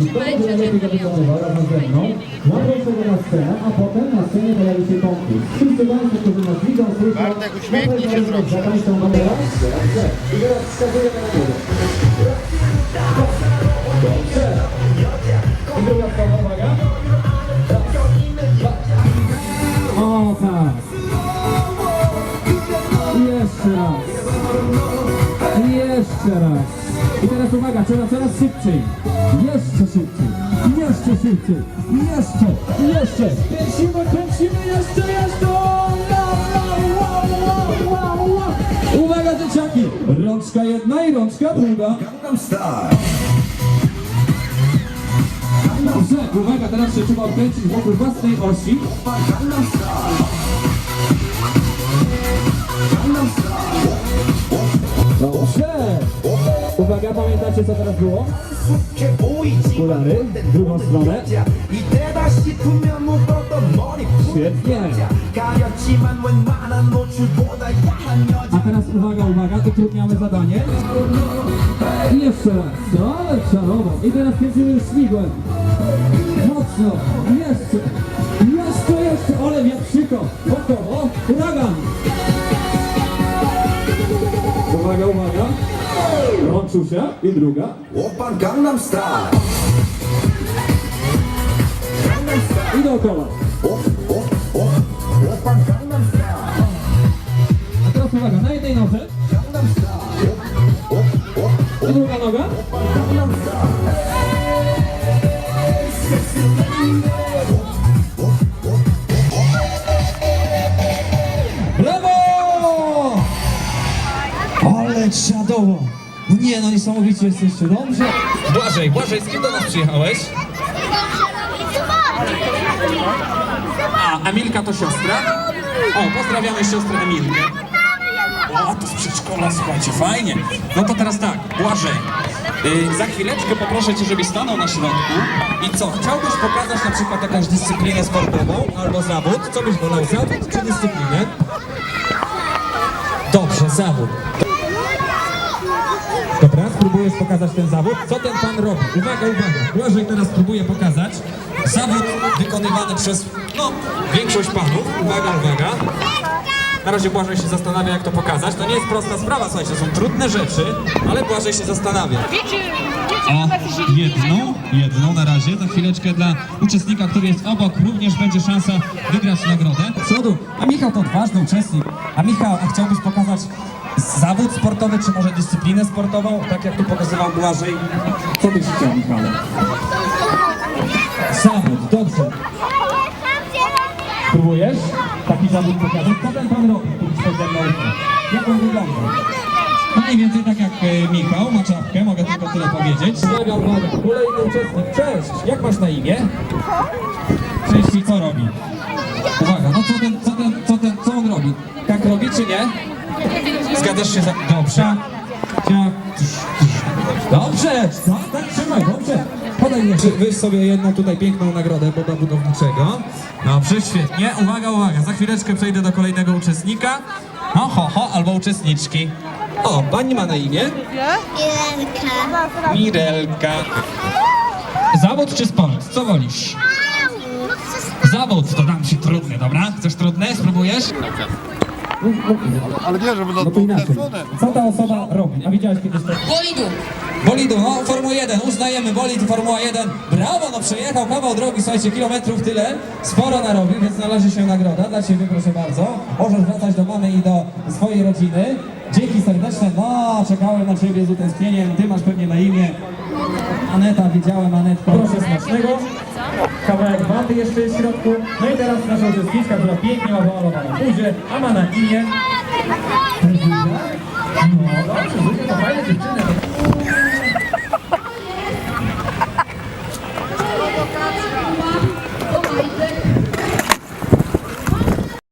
Będzie najlepiej wykonywał razem ze mną, nagrał sobie na scenę, a potem na scenie pojawi się konkurs. Wszyscy Państwo, którzy nas widzą, słyszą, Bartek, uśmiechnij się trochę. Za raz, dobrze. I teraz wskazujemy na górę. Dobrze. I druga strona, uwaga. O tak. I Jeszcze raz. I Jeszcze raz. I teraz uwaga, trzeba coraz szybciej. Jeszcze szybciej. Jeszcze szybciej. Jeszcze. Jeszcze. Kręcimy, kręcimy. Jeszcze, jeszcze. Uwaga dzieciaki. Rączka jedna i rączka druga. Dobrze, uwaga, teraz się trzeba odkręcić wokół własnej osi. uwaga, pamiętacie co teraz było? Kulary, drugą stronę. Świetnie. A teraz uwaga, uwaga, utrudniamy zadanie. I jeszcze raz, ale czarowo. I teraz kręcimy już śmigłem. Mocno. Susia i druga. Opan Gangnam Style. I dookoła. Op, op, op, opan Gangnam Style. A teraz uwaga, na jednej nodze. Gangnam Style. Op, op, op, I druga noga. Opan Gangnam Brawo! Ale! Nie, no niesamowicie jesteście, dobrze? Błażej, Błażej, z kim do nas przyjechałeś? A, Emilka to siostra? O, pozdrawiamy siostrę Emilkę. O, to z przedszkola, słuchajcie, fajnie. No to teraz tak, Błażej, y, za chwileczkę poproszę Cię, żebyś stanął na środku i co, chciałbyś pokazać na przykład jakąś dyscyplinę sportową albo zawód? Co byś wolał, zawód czy dyscyplinę? Dobrze, zawód. Dobra, spróbujesz pokazać ten zawód. Co ten pan robi? Uwaga, uwaga. Błażej teraz próbuje pokazać zawód wykonywany przez, no, większość panów. Uwaga, uwaga. Na razie Błażej się zastanawia, jak to pokazać. To nie jest prosta sprawa, słuchajcie, to są trudne rzeczy, ale Błażej się zastanawia. O, jedną, jedną na razie. Za chwileczkę dla uczestnika, który jest obok, również będzie szansa wygrać nagrodę. Przodu, a Michał to odważny uczestnik. A Michał, a chciałbyś pokazać zawód sportowy, czy może dyscyplinę sportową, tak jak tu pokazywał Błażej? Co byś chciał, Michale? Zawód pokazać? Co ten pan robi, tu stoi ze mną? Jak on wygląda? No mniej więcej tak jak e, Michał, ma czapkę, mogę tylko tyle powiedzieć. Uwaga, uwaga, kolejny uczestnik, cześć, jak masz na imię? Cześć i co robi? Uwaga, no co ten, co ten, co ten, co on robi? Tak robi czy nie? Zgadzasz się za... Dobrze. Ciach. Dobrze, tak, tak, trzymaj, dobrze. Weź sobie jedną tutaj piękną nagrodę Boba Budowniczego. Dobrze, świetnie. Uwaga, uwaga, za chwileczkę przejdę do kolejnego uczestnika. No, ho, ho, albo uczestniczki. O, pani ma na imię? Milenka. Mirelka. Zawód czy sport? Co wolisz? Zawód to dam ci trudny, dobra? Chcesz trudne? Spróbujesz? Ale nie, żeby na No to inaczej. Co ta osoba robi? A widziałeś kiedyś to? Bolidu. Bolidu, no Formuła 1, uznajemy, bolid Formuła 1. Brawo, no przejechał kawał drogi, słuchajcie, kilometrów tyle. Sporo narobił, więc należy się nagroda dla Ciebie, proszę bardzo. Możesz wracać do mamy i do swojej rodziny. Dzięki serdeczne, no czekałem na Ciebie z utęsknieniem. Ty masz pewnie na imię Aneta, widziałem Anetko. Proszę smacznego. Kawałek waty jeszcze jest w środku. No i teraz nasza uczestniczka, która pięknie ma pomalowaną buzię, a ma na imię... No dobrze, Zuzia to fajne dziewczyny.